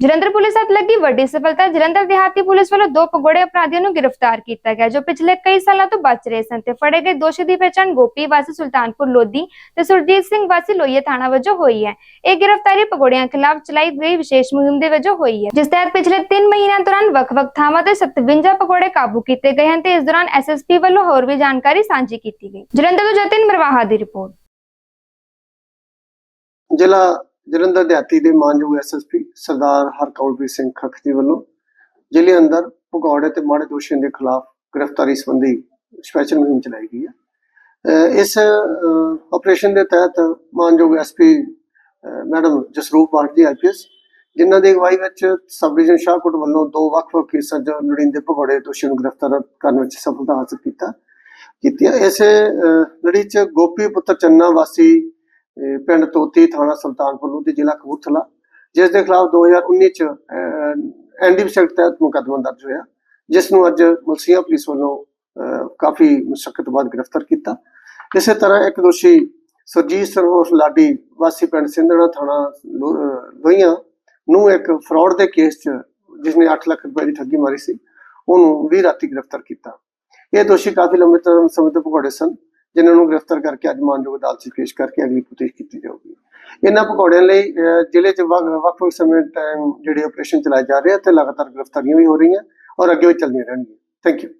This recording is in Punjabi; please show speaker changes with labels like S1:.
S1: ਜਲੰਧਰ ਪੁਲਿਸ ਹੱਥ ਲੱਗੀ ਵੱਡੀ ਸਫਲਤਾ। ਜਲੰਧਰ ਦਿਹਾਤੀ ਪੁਲਿਸ ਵੱਲੋਂ ਦੋ ਪਗੋੜੇ ਅਪਰਾਧੀਆਂ ਨੂੰ ਗ੍ਰਿਫਤਾਰ ਕੀਤਾ ਗਿਆ, ਜੋ ਪਿਛਲੇ ਕਈ ਸਾਲਾਂ ਤੋਂ ਬਚ ਰਹੇ ਸਨ ਤੇ ਫੜੇ ਗਏ ਦੋਸ਼ੀ ਦੀ ਪਛਾਣ ਗੋਪੀ ਵਾਸੀ ਸੁਲਤਾਨਪੁਰ ਲੋਧੀ ਤੇ ਸੁਰਜੀਤ ਸਿੰਘ ਵਾਸੀ ਲੋਹੀਆ ਥਾਣਾ ਵਜੋਂ ਹੋਈ ਹੈ। ਇਹ ਗ੍ਰਿਫਤਾਰੀ ਪਗੋੜਿਆਂ ਖਿਲਾਫ ਚਲਾਈ ਗਈ ਵਿਸ਼ੇਸ਼ ਮੁਹਿੰਮ ਦੇ ਵਜੋਂ ਹੋਈ ਹੈ, ਜਿਸ ਤਹਿਤ ਪਿਛਲੇ 3 ਮਹੀਨਿਆਂ ਦੌਰਾਨ ਵੱਖ-ਵੱਖ ਥਾਵਾਂ ਤੇ 57 ਪਗੋੜੇ ਕਾਬੂ ਕੀਤੇ ਗਏ ਹਨ ਤੇ ਇਸ ਦੌਰਾਨ ਐਸਐਸਪੀ ਵੱਲੋਂ ਹੋਰ ਵੀ ਜਾਣਕਾਰੀ ਸਾਂਝੀ ਕੀਤੀ ਗਈ। ਜਲੰਧਰ ਤੋਂ ਜਤਿਨ ਮਰਵਾਹਾ ਦੀ ਰਿਪੋਰਟ।
S2: ਜ਼ਿਲ੍ਹਾ ਜਲੰਧਰ ਦਿਹਾਤੀ ਦੇ ਮਾਨਯੋਗ ਐਸਐਸਪੀ ਸਰਦਾਰ ਹਰਕੌਲਪ੍ਰੀਤ ਸਿੰਘ ਖੱਖ ਜੀ ਵੱਲੋਂ ਜ਼ਿਲ੍ਹੇ ਅੰਦਰ ਭਗੌੜੇ ਤੇ ਮਾੜੇ ਦੋਸ਼ੀਆਂ ਦੇ ਖਿਲਾਫ ਗ੍ਰਿਫਤਾਰੀ ਸੰਬੰਧੀ ਸਪੈਸ਼ਲ ਮੁਹਿੰਮ ਚਲਾਈ ਗਈ ਹੈ। ਇਸ ਆਪਰੇਸ਼ਨ ਦੇ ਤਹਿਤ ਮਾਨਯੋਗ ਐਸਪੀ ਮੈਡਮ ਜਸਰੂਪ ਬਾਟ ਜੀ ਆਈਪੀਐਸ ਜਿਨ੍ਹਾਂ ਦੀ ਅਗਵਾਈ ਵਿੱਚ ਸਬ ਡਿਵੀਜ਼ਨ ਸ਼ਾਹਕੋਟ ਵੱਲੋਂ ਦੋ ਵੱਖ-ਵੱਖ ਕੇਸਾਂ 'ਚ ਲੋੜੀਂਦੇ ਭਗੌੜੇ ਦੋਸ਼ੀਆਂ ਨੂੰ ਗ੍ਰਿਫਤਾਰ ਕਰਨ ਵਿੱਚ ਸਫਲਤਾ ਹਾਸਲ ਕੀਤਾ, ਕੀਤੀ ਹੈ। ਇਸੇ ਲੜੀ 'ਚ ਗੋਪੀ ਪੁੱਤਰ ਚੰਨਾ ਵਾਸੀ ਪਿੰਡ ਤੋਤੀ ਥਾਣਾ ਸੁਲਤਾਨਪੁਰ ਲੋਧੀ ਜ਼ਿਲ੍ਹਾ ਕਪੂਰਥਲਾ, ਜਿਸ ਦੇ ਖਿਲਾਫ 2019 ਚ ਐਨਡੀਪੀ ਐਕਟ ਤਹਿਤ ਮੁਕੱਦਮਾ ਦਰਜ ਹੋਇਆ, ਜਿਸ ਨੂੰ ਅੱਜ ਮਲਸੀਆ ਪੁਲਿਸ ਵੱਲੋਂ ਕਾਫੀ ਮੁਸ਼ਕਲ ਬਾਅਦ ਗ੍ਰਿਫਤਾਰ ਕੀਤਾ। ਇਸੇ ਤਰ੍ਹਾਂ ਇੱਕ ਦੋਸ਼ੀ ਸੁਰਜੀਤ ਸਰਵੋਸ ਲਾਡੀ, ਵਾਸੀ ਪਿੰਡ ਸਿੰਧੜਾ ਥਾਣਾ ਲੋਹੀਆਂ ਨੂੰ ਇੱਕ ਫਰਾਡ ਦੇ ਕੇਸ ਚ ਜਿਸਨੇ 8 ਲੱਖ ਰੁਪਏ ਦੀ ਠੱਗੀ ਮਾਰੀ ਸੀ, ਉਹਨੂੰ ਵੀ ਰਾਤੀ ਗ੍ਰਿਫਤਾਰ ਕੀਤਾ। ਇਹ ਦੋਸ਼ੀ ਕਾਫੀ ਲੰਬੇ ਸਮੇਂ ਤੋਂ ਭਗੌੜੇ ਸਨ। ਜਿਨ੍ਹਾਂ ਨੂੰ ਗ੍ਰਿਫਤਾਰ ਕਰਕੇ ਅੱਜ ਮਾਨਯੋਗ ਅਦਾਲਤ 'ਚ ਪੇਸ਼ ਕਰਕੇ ਅਗਲੀ ਪੁੱਛਗਿੱਛ ਕੀਤੀ ਜਾਊਗੀ। ਇਹਨਾਂ ਪਕੌੜਿਆਂ ਲਈ ਜ਼ਿਲ੍ਹੇ 'ਚ ਵੱਖ- ਵੱਖ-ਵੱਖ ਸਮੇਂ ਟਾਈਮ ਜਿਹੜੇ ਆਪਰੇਸ਼ਨ ਚਲਾਏ ਜਾ ਰਹੇ ਆ ਤੇ ਲਗਾਤਾਰ ਗ੍ਰਿਫਤਾਰੀਆਂ ਵੀ ਹੋ ਰਹੀਆਂ ਔਰ ਅੱਗੇ ਵੀ ਚੱਲਦੀਆਂ ਰਹਿਣਗੀਆਂ। Thank you